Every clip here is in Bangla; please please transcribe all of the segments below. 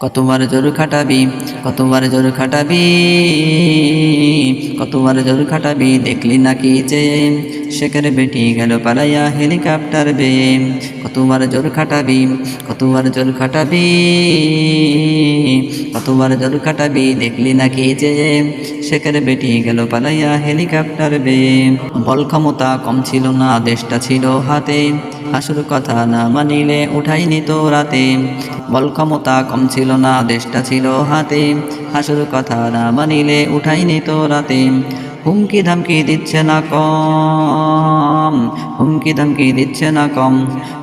কতবার জোর খাটাবি, কতবার জোর খাটাবি, কতবার জোর খাটাবি দেখলি নাকি যে শেখের বেটি গেল পালাইয়া হেলিকপ্টার বে। কতবার জোর খাটাবি, কতবার জোর খাটাবি, কতবার জোর খাটাবি দেখলি নাকি যে শেখের বেটি গেল পালাইয়া হেলিকপ্টার বে। বল ক্ষমতা কম ছিল না, দেশটা ছিল হাতে। হাসুর কথা না মানিলে উঠাই নিত রাতে। বল ক্ষমতা কম ছিল না, দেশটা ছিল হাতে। হাসুর কথা না মানিলে উঠাই নিত রাতে। হুমকি ধামকি দিচ্ছে না কম, হুমকি ধামকি দিচ্ছে না কম,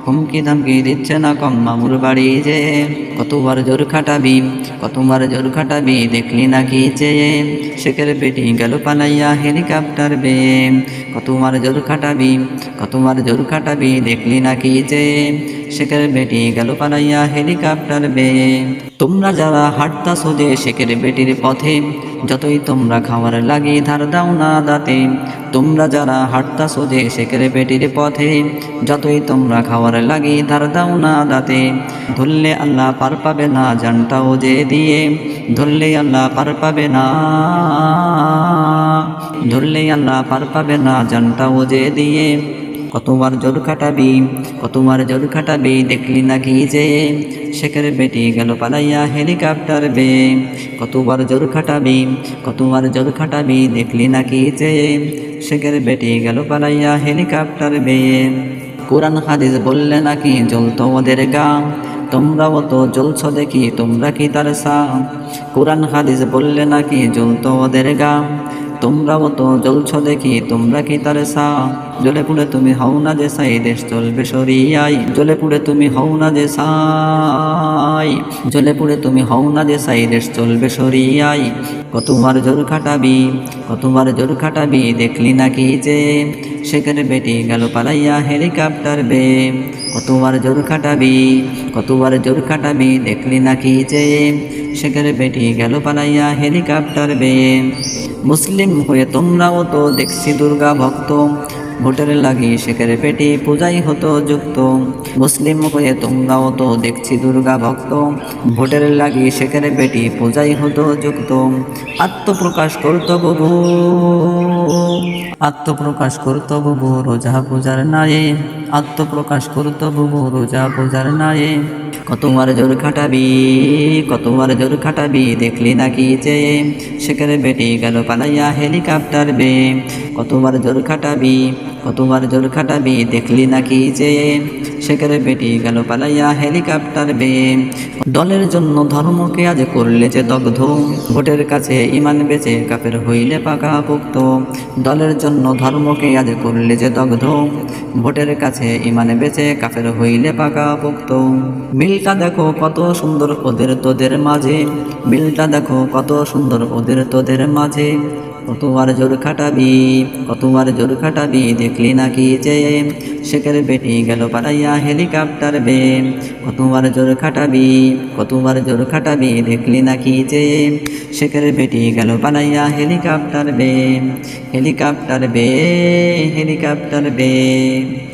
হুমকি ধামকি দিচ্ছে না কম। মামুর বাড়ি যে কতবার জোর খাটাবি, কতবার জোর খাটাবি দেখলি নাকি চেয়ে শেখের বেটি গেল পালাইয়া হেলিকপ্টার বে। কতমার জোর খাটাবি কতমার জোর খাটাবি, দেখলি নাকি যে? শেখের বেটি গেল পালাইয়া হেলিকপ্টার বে। তোমরা যারা হাঁটতা সোজে শেখের বেটির পথে, যতই তোমরা খাওয়ার লাগে ধার দাও না দাতে। তোমরা যারা হাঁটতা সোজে শেখের বেটির পথে, যতই তোমরা খাওয়ার লাগে ধার দাও না দাতে। ধরলে আল্লাহ পার পাবে না জানটাও যে দিয়ে। ধরলে আল্লাহ পার পাবে না। ধরলে আল্লাহ পার পাবে না জানটাও যে দিয়ে। কতবার জোর খাটাবি, কতবার জোর খাটাবি, দেখলি নাকি যে। শেখের বেটি গেল পালাইয়া হেলিকপ্টার বে। কতবার জোর খাটাবি, কতবার জোর খাটাবি, দেখলি নাকি যে। শেখের বেটি গেল পালাইয়া হেলিকপ্টার বেয়ে। কোরআন হাদিস বললে নাকি জ্বলত ওদের গা তোমরাও তো জ্বলছ দেখি, তোমরা কি তার সা কোরআন হাদিস বললে নাকি জ্বলতো ওদের গা তোমরাও তো জ্বলছ দেখি, তোমরা কি তার সা? জ্বলে পুড়ে তুমি হও না যে সাই, দেশ চলবে সরিয়াই। জ্বলে পুড়ে তুমি হও না যে সাই। জ্বলে পুড়ে তুমি হও না যে সাই, দেশ চলবে সরিয়াই। কতবার জোর খাটাবি কতবার জোর খাটাবি, দেখলি নাকি যে? সেখানে বেটি গেল পালাইয়া হেলিকপ্টার বে। কতবার জোর খাটাবি কতবার জোর খাটাবি, দেখলি নাকি যে? সেখানে বেটি গেল পালাইয়া হেলিকপ্টার বে। মুসলিম হয়ে তোমরাও তো দেখছি দুর্গা ভক্ত। ভোটের লাগি শেখের পেটে পূজাই হতো যুক্ত। মুসলিম হয়ে তোমরাও তো দেখছি দুর্গা ভক্ত। ভোটের লাগি শেখের পেটি পূজাই হতো যুক্ত। আত্মপ্রকাশ করতো বুবু। আত্মপ্রকাশ করত বুবু রোজা পূজার নায়ে। আত্মপ্রকাশ করতো বুবু রোজা বোঝার নায়ে কতবার জোর খাটাবি কতবার জোর খাটাবি, দেখলি নাকি যে সেখানে বেটি গেল পালাইয়া হেলিকপ্টার বে। কতবার জোর খাটাবি কতবার জোর খাটাবি দেখলি নাকি যে? সেখানে বেটি গেল পালাইয়া হেলিকপ্টার বে দলের জন্য ধর্মকে আজ করলে যে দগ্ধ, ভোটের কাছে ইমান বেচে কাপের হইলে পাকা পোক্ত। দলের জন্য ধর্মকে আজ করলে যে দগ্ধ, ভোটের কাছে ইমান বেচে কাপের হইলে পাকা পোক্ত। বিলটা দেখো কত সুন্দর ওদের তোদের মাঝে বিলটা দেখো কত সুন্দর ওদের তোদের মাঝে। কতবার জোর খাটাবি, কতবার জোর খাটাবি, দেখলি নাকি যে শেখের বেটি গেল পাড়াইয়া হেলিকপ্টার বে। কতবার জোর খাটাবি, কতবার জোর খাটাবি, দেখলি নাকি যে শেখের বেটি গেল পাড়াইয়া হেলিকপ্টার বে। হেলিকপ্টার বে হেলিকপ্টার বে।